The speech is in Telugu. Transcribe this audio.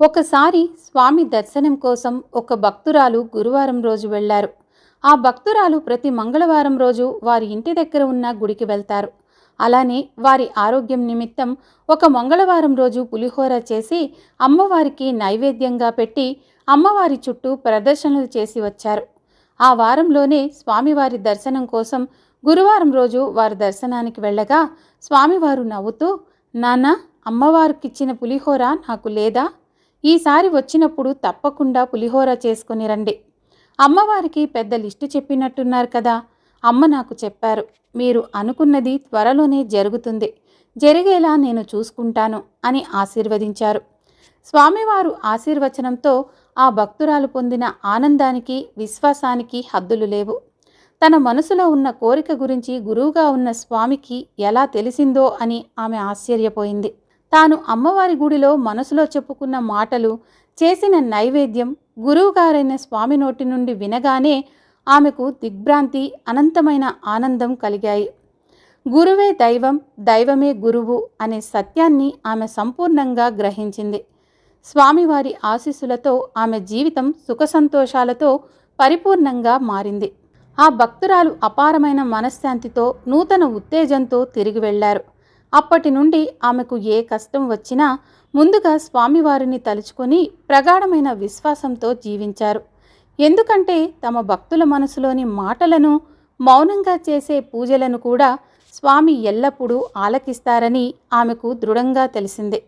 ఒకసారి స్వామి దర్శనం కోసం ఒక భక్తురాలు గురువారం రోజు వెళ్ళారు ఆ భక్తురాలు ప్రతి మంగళవారం రోజు వారి ఇంటి దగ్గర ఉన్న గుడికి వెళ్తారు. అలానే వారి ఆరోగ్యం నిమిత్తం ఒక మంగళవారం రోజు పులిహోర చేసి అమ్మవారికి నైవేద్యంగా పెట్టి అమ్మవారి చుట్టూ ప్రదర్శనలు చేసి వచ్చారు. ఆ వారంలోనే స్వామివారి దర్శనం కోసం గురువారం రోజు వారి దర్శనానికి వెళ్ళగా స్వామివారు నవ్వుతూ నాన్న అమ్మవారికిచ్చిన పులిహోర నాకు లేదా? ఈసారి వచ్చినప్పుడు తప్పకుండా పులిహోర చేసుకుని రండి. అమ్మవారికి పెద్ద లిస్టు చెప్పినట్టున్నారు కదా అమ్మ నాకు చెప్పారు మీరు అనుకున్నది త్వరలోనే జరుగుతుంది జరిగేలా నేను చూసుకుంటాను అని ఆశీర్వదించారు. స్వామివారు ఆశీర్వచనంతో ఆ భక్తురాలు పొందిన ఆనందానికి విశ్వాసానికి హద్దులు లేవు. తన మనసులో ఉన్న కోరిక గురించి గురువుగా ఉన్న స్వామికి ఎలా తెలిసిందో అని ఆమె ఆశ్చర్యపోయింది. తాను అమ్మవారి గుడిలో మనసులో చెప్పుకున్న మాటలు చేసిన నైవేద్యం గురువుగారైన స్వామి నోటి నుండి వినగానే ఆమెకు దిగ్భ్రాంతి అనంతమైన ఆనందం కలిగాయి. గురువే దైవం దైవమే గురువు అనే సత్యాన్ని ఆమె సంపూర్ణంగా గ్రహించింది. స్వామివారి ఆశీస్సులతో ఆమె జీవితం సుఖ సంతోషాలతో పరిపూర్ణంగా మారింది. ఆ భక్తురాలు అపారమైన మనశ్శాంతితో నూతన ఉత్తేజంతో తిరిగి వెళ్ళారు. అప్పటి నుండి ఆమెకు ఏ కష్టం వచ్చినా ముందుగా స్వామివారిని తలుచుకొని ప్రగాఢమైన విశ్వాసంతో జీవించారు. ఎందుకంటే తమ భక్తుల మనసులోని మాటలను మౌనంగా చేసే పూజలను కూడా స్వామి ఎల్లప్పుడూ ఆలకిస్తారని ఆమెకు దృఢంగా తెలిసిందే.